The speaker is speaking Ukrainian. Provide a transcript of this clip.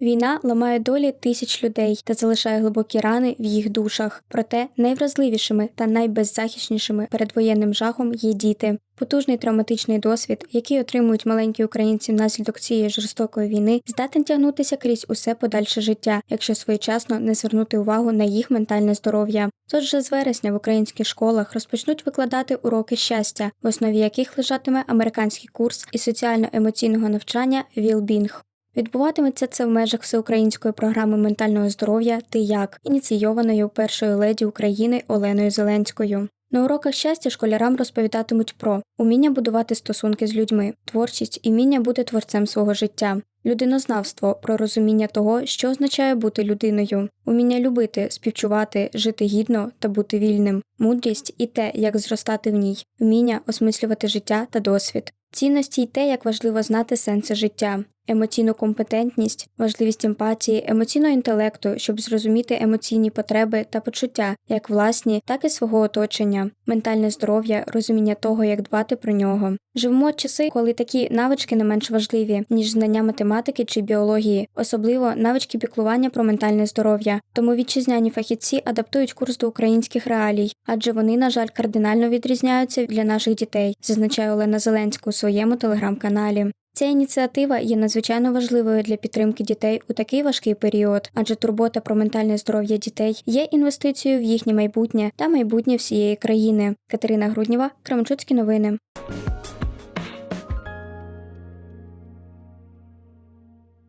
Війна ламає долі тисяч людей та залишає глибокі рани в їх душах. Проте найвразливішими та найбеззахиснішими перед воєнним жахом є діти. Потужний травматичний досвід, який отримують маленькі українці внаслідок цієї жорстокої війни, здатен тягнутися крізь усе подальше життя, якщо своєчасно не звернути увагу на їх ментальне здоров'я. Тож вже з вересня в українських школах розпочнуть викладати уроки щастя, в основі яких лежатиме американський курс із соціально-емоційного навчання Вілбінг. Відбуватиметься це в межах всеукраїнської програми ментального здоров'я Ти як ініційованої першою леді України Оленою Зеленською. На уроках щастя школярам розповідатимуть про уміння будувати стосунки з людьми, творчість і вміння бути творцем свого життя, людинознавство про розуміння того, що означає бути людиною, уміння любити, співчувати, жити гідно та бути вільним, мудрість і те, як зростати в ній, вміння осмислювати життя та досвід, цінності й те, як важливо знати сенси життя. Емоційну компетентність, важливість емпатії, емоційного інтелекту, щоб зрозуміти емоційні потреби та почуття, як власні, так і свого оточення, ментальне здоров'я, розуміння того, як дбати про нього. Живемо часи, коли такі навички не менш важливі, ніж знання математики чи біології, особливо навички піклування про ментальне здоров'я. Тому вітчизняні фахівці адаптують курс до українських реалій, адже вони, на жаль, кардинально відрізняються для наших дітей, зазначає Олена Зеленська у своєму телеграм-каналі. Ця ініціатива є надзвичайно важливою для підтримки дітей у такий важкий період, адже турбота про ментальне здоров'я дітей є інвестицією в їхнє майбутнє та майбутнє всієї країни. Катерина Груднєва, Кременчуцькі новини.